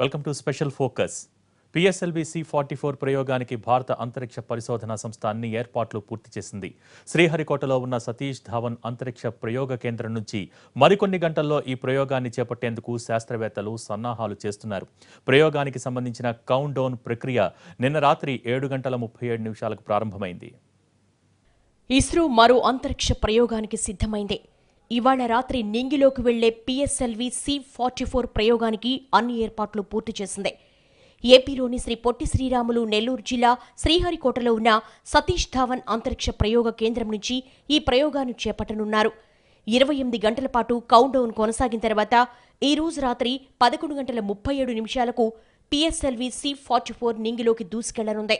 Welcome to special focus. PSLV C forty four ప్రయోగానికి భారత అంతరిక్ష పరిశోధన సంస్థ అన్ని ఏర్పాట్లు పూర్తి చేసింది. శ్రీహరికోటలో ఉన్న సతీష్ ధావన్ అంతరిక్ష ప్రయోగ కేంద్రం నుంచి మరికొన్ని గంటల్లో ఈ ప్రయోగాన్ని చేపట్టేందుకు శాస్త్రవేత్తలు సన్నాహాలు చేస్తున్నారు. ప్రయోగానికి సంబంధించిన కౌంట్ డౌన్ ప్రక్రియ నిన్న రాత్రి ఏడు గంటల ముప్పై ఏడు నిమిషాలకు ప్రారంభమైంది. ఇస్రో మరో అంతరిక్ష ప్రయోగానికి సిద్ధమైంది. ఇవాళ రాత్రి నింగిలోకి వెళ్ళే పిఎస్ఎల్వి సి ఫార్టీ ఫోర్ ప్రయోగానికి అన్ని ఏర్పాట్లు పూర్తి చేసింది. ఏపీలోని శ్రీ పొట్టి శ్రీరాములు నెల్లూరు జిల్లా శ్రీహరికోటలో ఉన్న సతీష్ ధావన్ అంతరిక్ష ప్రయోగ కేంద్రం నుంచి ఈ ప్రయోగాన్ని చేపట్టనున్నారు. ఇరవై ఎనిమిది గంటల పాటు కౌంట్డౌన్ కొనసాగిన తర్వాత ఈ రోజు రాత్రి పదకొండు గంటల ముప్పై ఏడు నిమిషాలకు పిఎస్ఎల్వి సి ఫార్టీ ఫోర్ నింగిలోకి దూసుకెళ్ళనుంది.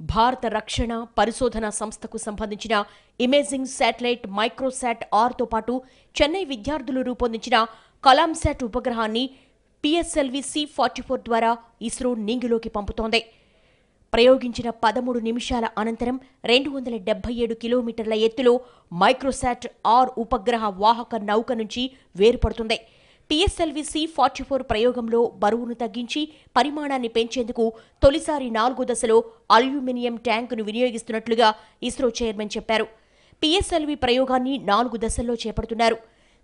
భారత రక్షణ పరిశోధన సంస్థకు సంబంధించిన ఇమేజింగ్ శాటిలైట్ మైక్రోశాట్ ఆర్తో పాటు చెన్నై విద్యార్థులు రూపొందించిన కలాంశాట్ ఉపగ్రహాన్ని పిఎస్ఎల్వి సి ఫార్టీ ఫోర్ ద్వారా ఇస్రో నింగిలోకి పంపుతోంది. ప్రయోగించిన పదమూడు నిమిషాల అనంతరం రెండు వందల డెబ్బై ఏడు కిలోమీటర్ల ఎత్తులో మైక్రోశాట్ ఆర్ ఉపగ్రహ వాహక నౌక నుంచి వేరుపడుతుంది. పిఎస్ఎల్వి సి ఫార్టీ ఫోర్ ప్రయోగంలో బరువును తగ్గించి పరిమాణాన్ని పెంచేందుకు తొలిసారి నాలుగో దశలో అల్యూమినియం ట్యాంకును వినియోగిస్తున్నట్లుగా ఇస్రో చైర్మన్ చెప్పారు. పిఎస్ఎల్వి ప్రయోగాన్ని నాలుగు దశల్లో చేపడుతున్నారు.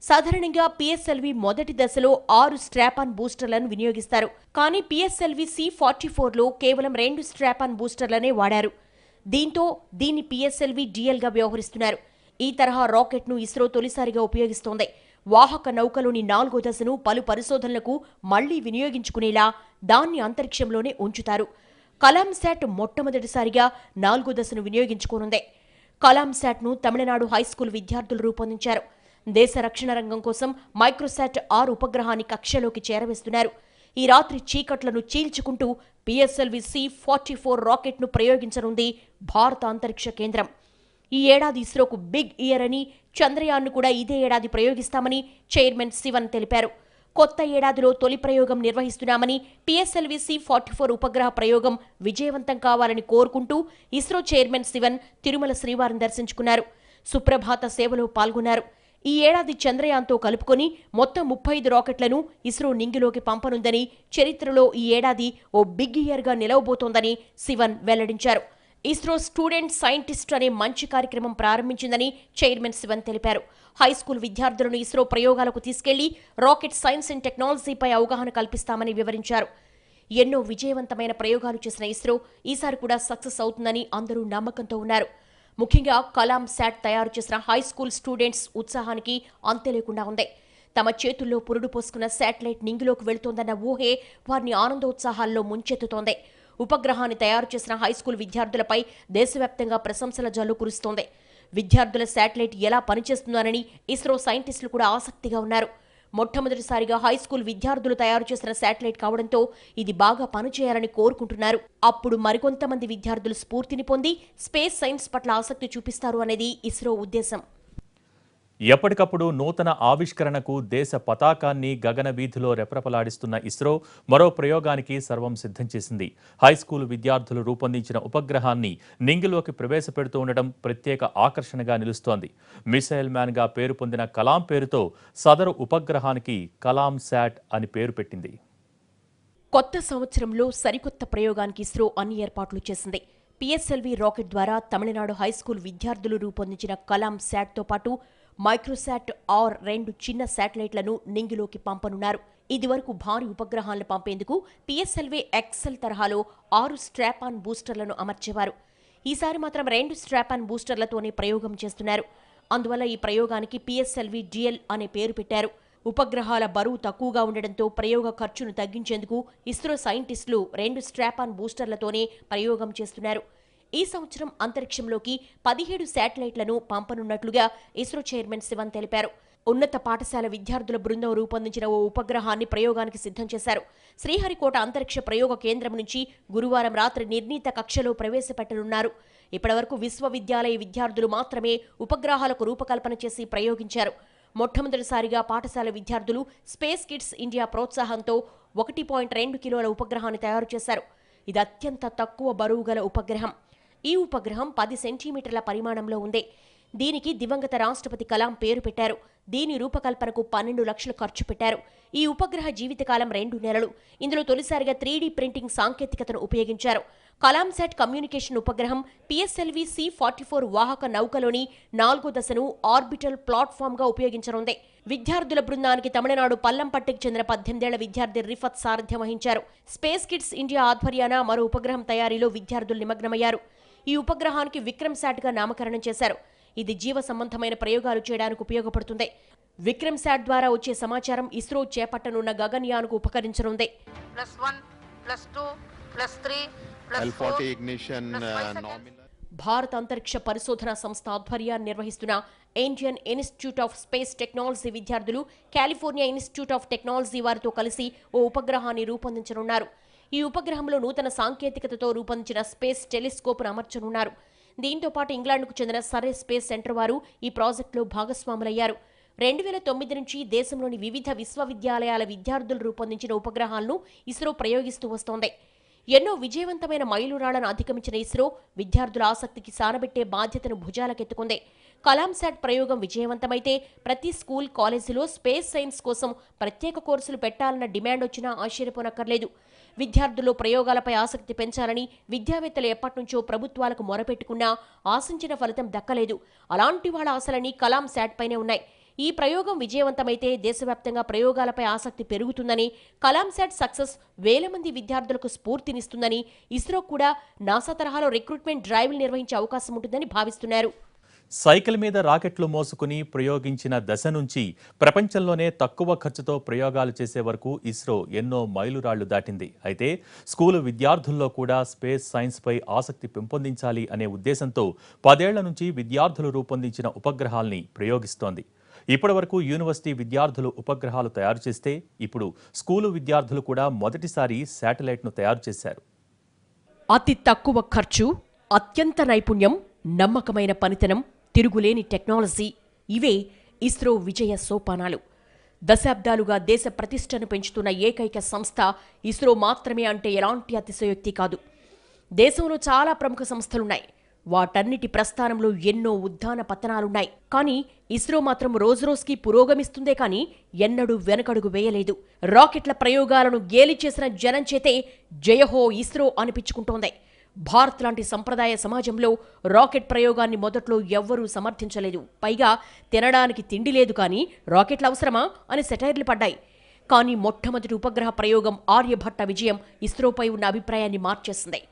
సాధారణంగా పిఎస్ఎల్వి మొదటి దశలో ఆరు స్ట్రాపాన్ బూస్టర్లను వినియోగిస్తారు. కానీ పిఎస్ఎల్వి సి ఫార్టీ ఫోర్లో కేవలం రెండు స్ట్రాపాన్ బూస్టర్లనే వాడారు. దీంతో దీన్ని పిఎస్ఎల్వి డిఎల్గా వ్యవహరిస్తున్నారు. ఈ తరహా రాకెట్ను ఇస్రో తొలిసారిగా ఉపయోగిస్తోంది. వాహక నౌకలోని నాలుగో దశను పలు పరిశోధనలకు మళ్ళీ వినియోగించుకునేలా దాన్ని అంతరిక్షంలోనే ఉంచుతారు. కలాం శాట్ మొట్టమొదటిసారిగా నాలుగో దశను వినియోగించుకోనుంది. కలాం శాట్ను తమిళనాడు హైస్కూల్ విద్యార్థులు రూపొందించారు. దేశ రక్షణ రంగం కోసం మైక్రోశాట్ ఆరు ఉపగ్రహాన్ని కక్షలోకి చేరవేస్తున్నారు. ఈ రాత్రి చీకట్లను చీల్చుకుంటూ పిఎస్ఎల్వి సి ఫార్టీ ఫోర్ రాకెట్ను ప్రయోగించనుంది భారత అంతరిక్ష కేంద్రం. ఈ ఏడాది ఇస్రోకు బిగ్ ఇయర్ అని చంద్రయాన్ను కూడా ఇదే ఏడాది ప్రయోగిస్తామని చైర్మన్ శివన్ తెలిపారు. కొత్త ఏడాదిలో తొలి ప్రయోగం నిర్వహిస్తున్నామని పిఎస్ఎల్వి సి ఫార్టీ ఫోర్ ఉపగ్రహ ప్రయోగం విజయవంతం కావాలని కోరుకుంటూ ఇస్రో చైర్మన్ శివన్ తిరుమల శ్రీవారిని దర్శించుకున్నారు. సుప్రభాత సేవలో పాల్గొన్నారు. ఈ ఏడాది చంద్రయాన్తో కలుపుకొని మొత్తం ముప్పై ఐదు రాకెట్లను ఇస్రో నింగిలోకి పంపనుందని చరిత్రలో ఈ ఏడాది ఓ బిగ్ ఇయర్గా నిలవబోతోందని శివన్ వెల్లడించారు. ఇస్రో స్టూడెంట్ సైంటిస్ట్ అనే మంచి కార్యక్రమం ప్రారంభించిందని చైర్మన్ శివన్ తెలిపారు. హైస్కూల్ విద్యార్థులను ఇస్రో ప్రయోగాలకు తీసుకెళ్ళి రాకెట్ సైన్స్ అండ్ టెక్నాలజీపై అవగాహన కల్పిస్తామని వివరించారు. ఎన్నో విజయవంతమైన ప్రయోగాలు చేసిన ఇస్రో ఈసారి కూడా సక్సెస్ అవుతుందని అందరూ నమ్మకంతో ఉన్నారు. ముఖ్యంగా కలాం శాట్ తయారు చేసిన హైస్కూల్ స్టూడెంట్స్ ఉత్సాహానికి అంతే లేకుండా ఉంది. తమ చేతుల్లో పురుడు పోసుకున్న శాటిలైట్ నింగిలోకి వెళుతోందన్న ఊహే వారిని ఆనందోత్సాహాల్లో ముంచెత్తుతోంది. ఉపగ్రహాన్ని తయారు చేసిన హైస్కూల్ విద్యార్థులపై దేశవ్యాప్తంగా ప్రశంసల జల్లు కురుస్తోంది. విద్యార్థుల శాటిలైట్ ఎలా పనిచేస్తుందోనని ఇస్రో సైంటిస్టులు కూడా ఆసక్తిగా ఉన్నారు. మొట్టమొదటిసారిగా హైస్కూల్ విద్యార్థులు తయారు చేసిన శాటిలైట్ కావడంతో ఇది బాగా పనిచేయాలని కోరుకుంటున్నారు. అప్పుడు మరికొంతమంది విద్యార్థులు స్ఫూర్తిని పొంది స్పేస్ సైన్స్ పట్ల ఆసక్తి చూపిస్తారు అనేది ఇస్రో ఉద్దేశం. ఎప్పటికప్పుడు నూతన ఆవిష్కరణకు దేశ పతాకాన్ని గగన వీధిలో రెపరెపలాడిస్తున్న ఇస్రో మరో ప్రయోగానికి సర్వం సిద్ధం చేసింది. హైస్కూల్ విద్యార్థులు రూపొందించిన ఉపగ్రహాన్ని నింగిలోకి ప్రవేశపెడుతూ ఉండడం ప్రత్యేక ఆకర్షణగా నిలుస్తోంది. మిసైల్ మ్యాన్గా పేరు పొందిన కలాం పేరుతో సదరు ఉపగ్రహానికి కలాం శాట్ అని పేరు పెట్టింది. కొత్త సంవత్సరంలో సరికొత్త ప్రయోగానికి ఇస్రో అన్ని ఏర్పాట్లు చేసింది. పిఎస్ఎల్వి రాకెట్ ద్వారా తమిళనాడు హైస్కూల్ విద్యార్థులు రూపొందించిన కలాం శాట్తో పాటు మైక్రోశాట్ ఆర్ రెండు చిన్న శాటిలైట్లను నింగిలోకి పంపనున్నారు. ఇదివరకు భారీ ఉపగ్రహాలను పంపేందుకు పిఎస్ఎల్వే ఎక్సెల్ తరహాలో ఆరు స్ట్రాపాన్ బూస్టర్లను అమర్చేవారు. ఈసారి మాత్రం రెండు స్ట్రాపాన్ బూస్టర్లతోనే ప్రయోగం చేస్తున్నారు. అందువల్ల ఈ ప్రయోగానికి పిఎస్ఎల్వి డిఎల్ అనే పేరు పెట్టారు. ఉపగ్రహాల బరువు తక్కువగా ఉండడంతో ప్రయోగ ఖర్చును తగ్గించేందుకు ఇస్రో సైంటిస్టులు రెండు స్ట్రాపాన్ బూస్టర్లతోనే ప్రయోగం చేస్తున్నారు. ఈ సంవత్సరం అంతరిక్షంలోకి పదిహేడు శాటిలైట్లను పంపనున్నట్లుగా ఇస్రో చైర్మన్ శివన్ తెలిపారు. ఉన్నత పాఠశాల విద్యార్థుల బృందం రూపొందించిన ఓ ఉపగ్రహాన్ని ప్రయోగానికి సిద్ధం చేశారు. శ్రీహరికోట అంతరిక్ష ప్రయోగ కేంద్రం నుంచి గురువారం రాత్రి నిర్ణీత కక్షలో ప్రవేశపెట్టనున్నారు. ఇప్పటివరకు విశ్వవిద్యాలయ విద్యార్థులు మాత్రమే ఉపగ్రహాలకు రూపకల్పన చేసి ప్రయోగించారు. మొట్టమొదటిసారిగా పాఠశాల విద్యార్థులు స్పేస్ కిడ్స్ ఇండియా ప్రోత్సాహంతో ఒకటి పాయింట్ రెండు కిలోల ఉపగ్రహాన్ని తయారు చేశారు. ఇది అత్యంత తక్కువ బరువు గల ఉపగ్రహం. ఈ ఉపగ్రహం పది సెంటీమీటర్ల పరిమాణంలో ఉంది. దీనికి దివంగత రాష్ట్రపతి కలాం పేరు పెట్టారు. దీని రూపకల్పనకు పన్నెండు లక్షలు ఖర్చు పెట్టారు. ఈ ఉపగ్రహ జీవితకాలం రెండు నెలలు. ఇందులో తొలిసారిగా త్రీడీ ప్రింటింగ్ సాంకేతికతను ఉపయోగించారు. కలాంశాట్ కమ్యూనికేషన్ ఉపగ్రహం పిఎస్ఎల్వి సి ఫార్టీ ఫోర్ వాహక నౌకలోని నాలుగో దశను ఆర్బిటల్ ప్లాట్ఫామ్గా ఉపయోగించనుంది. విద్యార్థుల బృందానికి తమిళనాడు పల్లంపట్టికి చెందిన పద్దెనిమిదేళ్ళ విద్యార్థి రిఫత్ సారథ్యం వహించారు. స్పేస్ కిడ్స్ ఇండియా ఆధ్వర్యాన మరో ఉపగ్రహం తయారీలో విద్యార్థులు నిమగ్నమయ్యారు. ఈ ఉపగ్రహానికి విక్రమ్ శాట్గా నామకరణం చేశారు. ఇది జీవ సంబంధమైన ప్రయోగాలు చేయడానికి ఉపయోగపడుతుంది. విక్రమ్ శాట్ ద్వారా వచ్చే సమాచారం ISRO చేపట్టనున్న గగన్యాన్కు ఉపకరించనుంది. plus 1 plus 2 plus 3 plus 4 L40 ignition plus uh. భారత అంతరిక్ష పరిశోధన సంస్థ ఆధ్వర్యాన్ని నిర్వహిస్తున్న Indian Institute of Space Technology విద్యార్థులు కాలిఫోర్నియా ఇన్స్టిట్యూట్ ఆఫ్ టెక్నాలజీ వారితో కలిసి ఓ ఉపగ్రహాన్ని రూపొందించనున్నారు. ఈ ఉపగ్రహంలో నూతన సాంకేతికతతో రూపొందించిన స్పేస్ టెలిస్కోప్ను అమర్చనున్నారు. దీంతో పాటు ఇంగ్లాండ్కు చెందిన సరే స్పేస్ సెంటర్ వారు ఈ ప్రాజెక్టులో భాగస్వాములయ్యారు. రెండు వేల తొమ్మిది నుంచి దేశంలోని వివిధ విశ్వవిద్యాలయాల విద్యార్థులు రూపొందించిన ఉపగ్రహాలను ఇస్రో ప్రయోగిస్తూ వస్తోంది. ఎన్నో విజయవంతమైన మైలురాళ్ళను అధిగమించిన ఇస్రో విద్యార్థుల ఆసక్తికి సానబెట్టే బాధ్యతను భుజాలకెత్తుకుంది. కలాంశాట్ ప్రయోగం విజయవంతమైతే ప్రతి స్కూల్ కాలేజీలో స్పేస్ సైన్స్ కోసం ప్రత్యేక కోర్సులు పెట్టాలన్న డిమాండ్ వచ్చినా ఆశ్చర్యపోనక్కర్లేదు. విద్యార్థుల్లో ప్రయోగాలపై ఆసక్తి పెంచాలని విద్యావేత్తలు ఎప్పటినుంచో ప్రభుత్వాలకు మొరపెట్టుకున్నా ఆశించిన ఫలితం దక్కలేదు. అలాంటి వాళ్ళ ఆశలని కలాం శాట్ పైనే ఉన్నాయి. ఈ ప్రయోగం విజయవంతమైతే దేశవ్యాప్తంగా ప్రయోగాలపై ఆసక్తి పెరుగుతుందని కలాం శాట్ సక్సెస్ వేల మంది విద్యార్థులకు స్ఫూర్తినిస్తుందని ఇస్రో కూడా నాసా తరహాలో రిక్రూట్మెంట్ డ్రైవ్లు నిర్వహించే అవకాశం ఉంటుందని భావిస్తున్నారు. సైకిల్ మీద రాకెట్లు మోసుకుని ప్రయోగించిన దశ నుంచి ప్రపంచంలోనే తక్కువ ఖర్చుతో ప్రయోగాలు చేసే వరకు ఇస్రో ఎన్నో మైలురాళ్ళు దాటింది. అయితే స్కూలు విద్యార్థుల్లో కూడా స్పేస్ సైన్స్పై ఆసక్తి పెంపొందించాలి అనే ఉద్దేశంతో పదేళ్ళ నుంచి విద్యార్థులు రూపొందించిన ఉపగ్రహాల్ని ప్రయోగిస్తోంది. ఇప్పటివరకు యూనివర్సిటీ విద్యార్థులు ఉపగ్రహాలు తయారు చేస్తే ఇప్పుడు స్కూలు విద్యార్థులు కూడా మొదటిసారి శాటిలైట్ను తయారు చేశారు. అతి తక్కువ ఖర్చు అత్యంత నైపుణ్యం నమ్మకమైన పనితనం తిరుగులేని టెక్నాలజీ. ఇవే ఇస్రో విజయ సోపానాలు. దశాబ్దాలుగా దేశ ప్రతిష్టను పెంచుతున్న ఏకైక సంస్థ ఇస్రో మాత్రమే అంటే ఎలాంటి అతిశయోక్తి కాదు. దేశంలో చాలా ప్రముఖ సంస్థలున్నాయి. వాటన్నిటి ప్రస్థానంలో ఎన్నో ఉద్దాన పతనాలున్నాయి. కానీ ఇస్రో మాత్రం రోజురోజుకి పురోగమిస్తుందే కానీ ఎన్నడూ వెనకడుగు వేయలేదు. రాకెట్ల ప్రయోగాలను గేలి చేసిన జనం చేతే జయహో ఇస్రో అనిపించుకుంటోంది. భారత్ లాంటి సంప్రదాయ సమాజంలో రాకెట్ ప్రయోగాన్ని మొదట్లో ఎవ్వరూ సమర్థించలేదు. పైగా తినడానికి తిండి లేదు కానీ రాకెట్లు అవసరమా అని సెటైర్లు పడ్డాయి. కానీ మొట్టమొదటి ఉపగ్రహ ప్రయోగం ఆర్యభట్ట విజయం ఇస్రోపై ఉన్న అభిప్రాయాన్ని మార్చేసింది.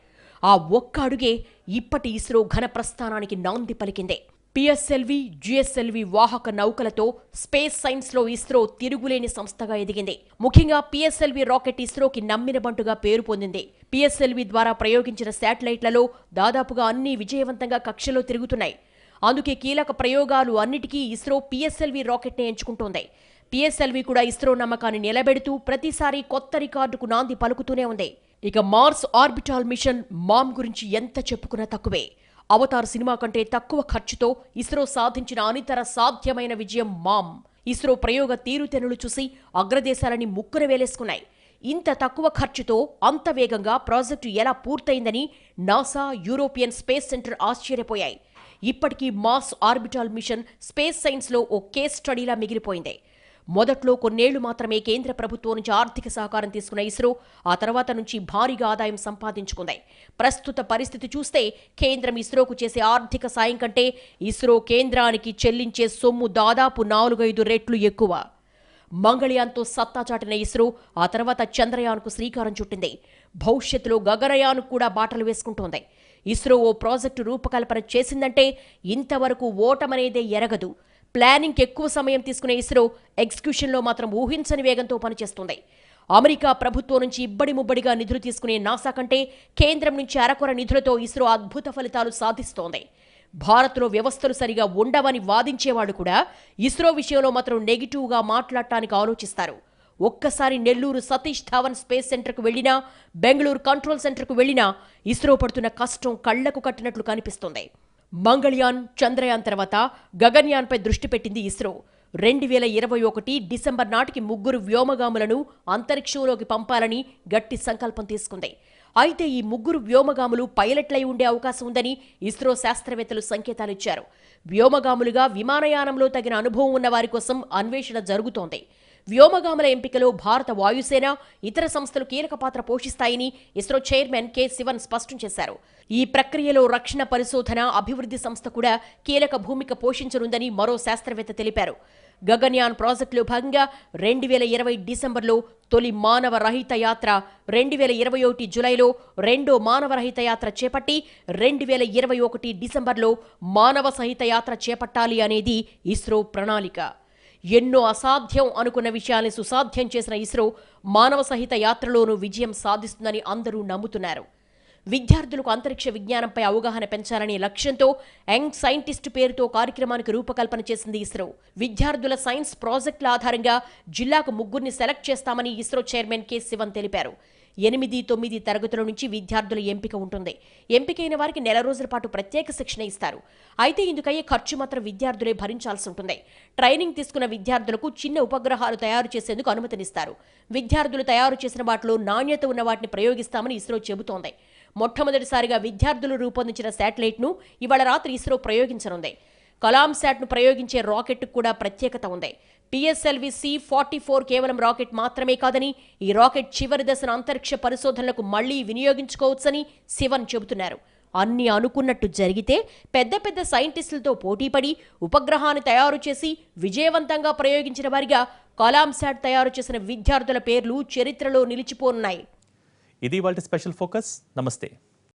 ఆ ఒక్క అడుగే ఇప్పటి ఇస్రో ఘన ప్రస్థానానికి నాంది పలికిందే. పిఎస్ఎల్వి జిఎస్ఎల్వి వాహక నౌకలతో స్పేస్ సైన్స్లో ఇస్రో తిరుగులేని సంస్థగా ఎదిగింది. ముఖ్యంగా పిఎస్ఎల్వి రాకెట్ ఇస్రోకి నమ్మిన బంటుగా పేరు పొందింది. పిఎస్ఎల్వి ద్వారా ప్రయోగించిన శాటిలైట్లలో దాదాపుగా అన్ని విజయవంతంగా కక్షలో తిరుగుతున్నాయి. అందుకే కీలక ప్రయోగాలు అన్నిటికీ ఇస్రో పిఎస్ఎల్వి రాకెట్నే ఎంచుకుంటోంది. పిఎస్ఎల్వి కూడా ఇస్రో నమ్మకాన్ని నిలబెడుతూ ప్రతిసారి కొత్త రికార్డుకు నాంది పలుకుతూనే ఉంది. ఇక మార్స్ ఆర్బిటాల్ మిషన్ మామ్ గురించి ఎంత చెప్పుకున్నా తక్కువే. అవతార్ సినిమా కంటే తక్కువ ఖర్చుతో ఇస్రో సాధించిన అనితర సాధ్యమైన విజయం మామ్. ఇస్రో ప్రయోగ తీరుతెనులు చూసి అగ్రదేశాలని ముక్కున వేలేసుకున్నాయి. ఇంత తక్కువ ఖర్చుతో అంత వేగంగా ప్రాజెక్టు ఎలా పూర్తయిందని నాసా యూరోపియన్ స్పేస్ సెంటర్ ఆశ్చర్యపోయాయి. ఇప్పటికీ మాస్ ఆర్బిటాల్ మిషన్ స్పేస్ సైన్స్లో ఓ కేస్ స్టడీలా మిగిలిపోయింది. మొదట్లో కొన్నేళ్ళు మాత్రమే కేంద్ర ప్రభుత్వం నుంచి ఆర్థిక సహకారం తీసుకున్న ఇస్రో ఆ తర్వాత నుంచి భారీగా ఆదాయం సంపాదించుకుంది. ప్రస్తుత పరిస్థితి చూస్తే కేంద్రం ఇస్రోకు చేసే ఆర్థిక సాయం కంటే ఇస్రో కేంద్రానికి చెల్లించే సొమ్ము దాదాపు నాలుగైదు రెట్లు ఎక్కువ. మంగళయాన్తో సత్తా చాటిన ఇస్రో ఆ తర్వాత చంద్రయాన్కు శ్రీకారం చుట్టింది. భవిష్యత్తులో గగనయాన్ కూడా బాటలు వేసుకుంటోంది. ఇస్రో ఓ ప్రాజెక్టు రూపకల్పన చేసిందంటే ఇంతవరకు ఓటమనేదే ఎరగదు. ప్లానింగ్కి ఎక్కువ సమయం తీసుకునే ఇస్రో ఎగ్జిక్యూషన్లో మాత్రం ఊహించని వేగంతో పనిచేస్తుంది. అమెరికా ప్రభుత్వం నుంచి ఇబ్బడి ముబ్బడిగా నిధులు తీసుకునే నాసా కంటే కేంద్రం నుంచి అరకొర నిధులతో ఇస్రో అద్భుత ఫలితాలు సాధిస్తోంది. భారత్లో వ్యవస్థలు సరిగా ఉండవని వాదించేవాడు కూడా ఇస్రో విషయంలో మాత్రం నెగిటివ్గా మాట్లాడటానికి ఆలోచిస్తారు. ఒక్కసారి నెల్లూరు సతీష్ ధావన్ స్పేస్ సెంటర్కు వెళ్ళినా బెంగళూరు కంట్రోల్ సెంటర్కు వెళ్ళినా ఇస్రో పడుతున్న కష్టం కళ్ళకు కట్టినట్లు కనిపిస్తుంది. మంగళయాన్ చంద్రయాన్ తర్వాత గగన్యాన్పై దృష్టి పెట్టింది ఇస్రో. రెండు వేల ఇరవై ఒకటి డిసెంబర్ నాటికి ముగ్గురు వ్యోమగాములను అంతరిక్షంలోకి పంపాలని గట్టి సంకల్పం తీసుకుంది. అయితే ఈ ముగ్గురు వ్యోమగాములు పైలట్లై ఉండే అవకాశం ఉందని ఇస్రో శాస్త్రవేత్తలు సంకేతాలిచ్చారు వ్యోమగాములుగా విమానయానంలో తగిన అనుభవం ఉన్న వారి కోసం అన్వేషణ జరుగుతోంది. వ్యోమగాముల ఎంపికలో భారత వాయుసేన ఇతర సంస్థలు కీలక పాత్ర పోషిస్తాయని ఇస్రో చైర్మన్ కె శివన్ స్పష్టం చేశారు. ఈ ప్రక్రియలో రక్షణ పరిశోధన అభివృద్ధి సంస్థ కూడా కీలక భూమిక పోషించనుందని మరో శాస్త్రవేత్త తెలిపారు. గగన్యాన్ ప్రాజెక్టులో భాగంగా రెండు వేల ఇరవై డిసెంబర్లో తొలి మానవ రహిత యాత్ర రెండు వేల ఇరవై ఒకటి జులైలో రెండో మానవ రహిత యాత్ర చేపట్టి రెండు వేల ఇరవై ఒకటి డిసెంబర్లో మానవ సహిత యాత్ర చేపట్టాలి అనేది ఇస్రో ప్రణాళిక. ఎన్నో అసాధ్యం అనుకున్న విషయాల్ని సుసాధ్యం చేసిన ఇస్రో మానవ సహిత యాత్రలోనూ విజయం సాధిస్తుందని అందరూ నమ్ముతున్నారు. విద్యార్థులకు అంతరిక్ష విజ్ఞానంపై అవగాహన పెంచాలనే లక్ష్యంతో యంగ్ సైంటిస్ట్ పేరుతో కార్యక్రమానికి రూపకల్పన చేసింది ఇస్రో. విద్యార్థుల సైన్స్ ప్రాజెక్టుల ఆధారంగా జిల్లాకు ముగ్గురిని సెలెక్ట్ చేస్తామని ఇస్రో చైర్మన్ కె శివన్ తెలిపారు. ఎనిమిది తొమ్మిది తరగతుల నుంచి విద్యార్థుల ఎంపిక ఉంటుంది. ఎంపికైన వారికి నెల రోజుల పాటు ప్రత్యేక శిక్షణ ఇస్తారు. అయితే ఇందుకయ్యే ఖర్చు మాత్రం విద్యార్థులే భరించాల్సి ఉంటుంది. ట్రైనింగ్ తీసుకున్న విద్యార్థులకు చిన్న ఉపగ్రహాలు తయారు చేసేందుకు అనుమతినిస్తారు. విద్యార్థులు తయారు చేసిన వాటిలో నాణ్యత ఉన్న వాటిని ప్రయోగిస్తామని ఇస్రో చెబుతోంది. మొట్టమొదటిసారిగా విద్యార్థులు రూపొందించిన శాటిలైట్ను ఇవాళ రాత్రి ఇస్రో ప్రయోగించనుంది. కలాం శాట్ను ప్రయోగించే రాకెట్కు కూడా ప్రత్యేకత ఉంది. పిఎస్ఎల్వి సి ఫార్టీ ఫోర్ కేవలం రాకెట్ మాత్రమే కాదని ఈ రాకెట్ చివరి దశన అంతరిక్ష పరిశోధనలకు మళ్ళీ వినియోగించుకోవచ్చని శివన్ చెబుతున్నారు. అన్ని అనుకున్నట్టు జరిగితే పెద్ద పెద్ద సైంటిస్టులతో పోటీపడి ఉపగ్రహాన్ని తయారు చేసి విజయవంతంగా ప్రయోగించిన వారిగా కలాంశాట్ తయారు చేసిన విద్యార్థుల పేర్లు చరిత్రలో నిలిచిపోనున్నాయి. ఇది వాళ్ళ స్పెషల్ ఫోకస్. నమస్తే.